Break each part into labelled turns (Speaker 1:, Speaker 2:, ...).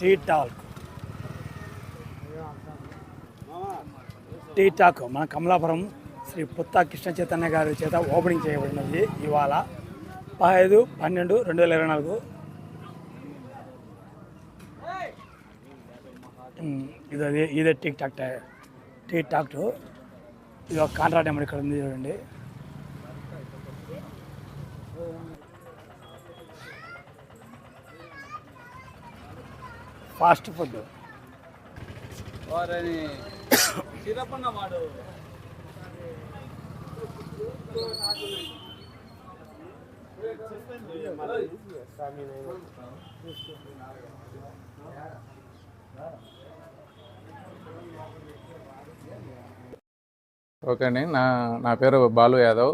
Speaker 1: Tea talk tea talk మన కమలాపురం శ్రీ పుత్త కృష్ణ చైతన్య గారి చేత ఓపెనింగ్ చేయబడినది ఇవాళ పదహైదు పన్నెండు రెండు వేల ఇరవై నాలుగు. ఇదే ఇదే టీ టాక్ టీ టాక్ ఇది ఒక కాంట్రాక్ట్ నెంబర్ ఇక్కడ ఉంది చూడండి. Fast food.
Speaker 2: వారని
Speaker 3: ఓకే అండి నా నా పేరు బాలు యాదవ్.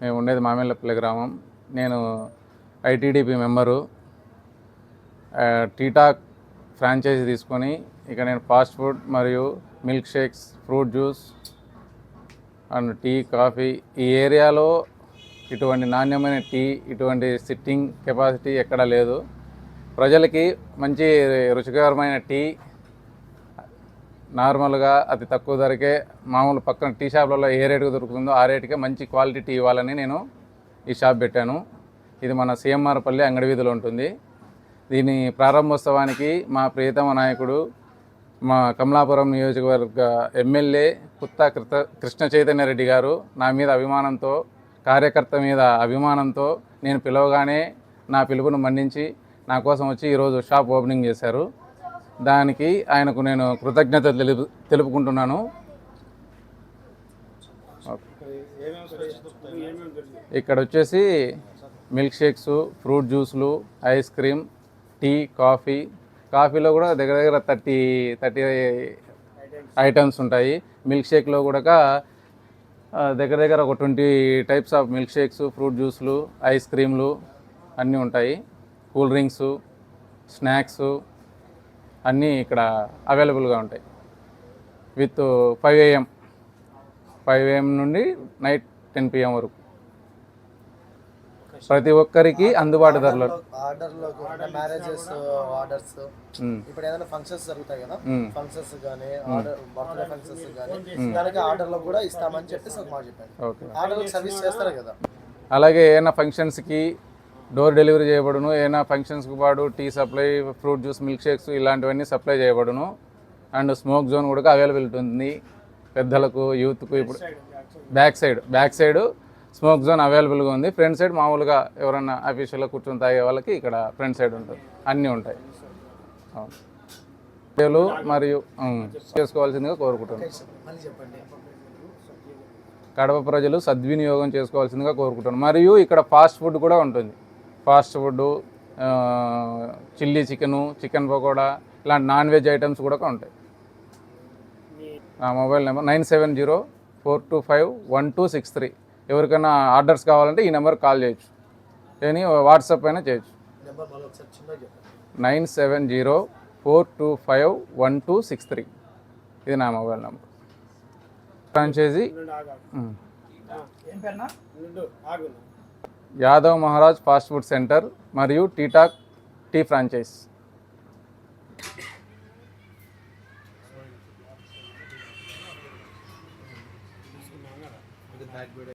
Speaker 3: మేము ఉండేది మామిళ్ళపల్లి గ్రామం. నేను ఐటీడీపీ మెంబరు. టీటాక్ ఫ్రాంచైజీ తీసుకొని ఇక నేను ఫాస్ట్ ఫుడ్ మరియు milk shakes fruit juice and tea coffee ఈ ఏరియాలో ఇటువంటి నాణ్యమైన టీ ఇటువంటి సిట్టింగ్ కెపాసిటీ ఎక్కడా లేదు. ప్రజలకి మంచి రుచికరమైన టీ నార్మల్గా అతి తక్కువ ధరకే మామూలు పక్కన టీ షాప్లలో ఏ రేటుకు దొరుకుతుందో ఆ రేటుకే మంచి క్వాలిటీ టీ ఇవ్వాలని నేను ఈ షాప్ పెట్టాను. ఇది మన సిఎంఆర్ పల్లి అంగడి వీధిలో ఉంటుంది. దీని ప్రారంభోత్సవానికి మా ప్రియతమ నాయకుడు మా కమలాపురం నియోజకవర్గ ఎమ్మెల్యే కుత్త కృత కృష్ణ చైతన్య రెడ్డి గారు నా మీద అభిమానంతో కార్యకర్త మీద అభిమానంతో నేను పిలవగానే నా పిలుపును మన్నించి నా కోసం వచ్చి ఈరోజు షాప్ ఓపెనింగ్ చేశారు. దానికి ఆయనకు నేను కృతజ్ఞత తెలుపు తెలుపుకుంటున్నాను. ఇక్కడ వచ్చేసి మిల్క్ షేక్స్ ఫ్రూట్ జ్యూస్లు ఐస్ క్రీమ్ టీ కాఫీ కాఫీలో కూడా దగ్గర దగ్గర థర్టీ థర్టీ ఐటమ్స్ ఉంటాయి. మిల్క్ షేక్లో కూడా దగ్గర దగ్గర ఒక twenty types of milk shakes fruit జ్యూస్లు ఐస్ క్రీమ్లు అన్నీ ఉంటాయి. కూల్ డ్రింక్స్ స్నాక్స్ అన్నీ ఇక్కడ అవైలబుల్గా ఉంటాయి. With five AM five AM నుండి నైట్ టెన్ పిఎం వరకు. ప్రతి ఒక్కరికి అందుబాటు ధరలో.
Speaker 4: ఆర్డర్లో మ్యారేజెస్ ఆర్డర్స్. ఇప్పుడు ఏదైనా ఫంక్షన్స్ జరుగుతాయి కదా. ఫంక్షన్స్ కానీ ఆర్డర్ బర్త్డే ఫంక్షన్స్ కానీ దానికి ఆర్డర్లో కూడా ఇస్తామని చెప్పేసి ఒక మాట చెప్పాను
Speaker 3: ఓకే.
Speaker 4: ఆర్డర్ సర్వీస్ చేస్తారు కదా?
Speaker 3: అలాగే ఏమైనా ఫంక్షన్స్కి డోర్ డెలివరీ చేయబడును ఏమైనా ఫంక్షన్స్కి పాటు tea supply fruit juice milk shakes ఇలాంటివన్నీ సప్లై చేయబడును. అండ్ స్మోక్ జోన్ కూడా అవైలబిలిటీ ఉంది పెద్దలకు యూత్కు ఇప్పుడు back side back side smoke zone అవైలబుల్గా ఉంది. ఫ్రంట్ సైడ్ మామూలుగా ఎవరన్నా ఆఫీషియల్లో కూర్చొని తాగే వాళ్ళకి ఇక్కడ ఫ్రంట్ సైడ్ ఉంటుంది. అన్నీ ఉంటాయి. అవును. మరియు చేసుకోవాల్సిందిగా కోరుకుంటున్నాను. కడప ప్రజలు సద్వినియోగం చేసుకోవాల్సిందిగా కోరుకుంటున్నాను. మరియు ఇక్కడ ఫాస్ట్ ఫుడ్ కూడా ఉంటుంది. Fast food chilli chicken chicken pakoda ఇలాంటి నాన్ వెజ్ ఐటమ్స్ కూడా ఉంటాయి. నా mobile number nine seven zero four two five one two six three. ఎవరికైనా ఆర్డర్స్ కావాలంటే ఈ నెంబర్ కాల్ చేయొచ్చు. లేని వాట్సాప్ అయినా చేయొచ్చు. Nine seven zero four two five one two six three. ఇది నా mobile number. Franchisee. Yadav Maharaj fast food centre మరియు టీటాక్ టీ ఫ్రాంచైజ్.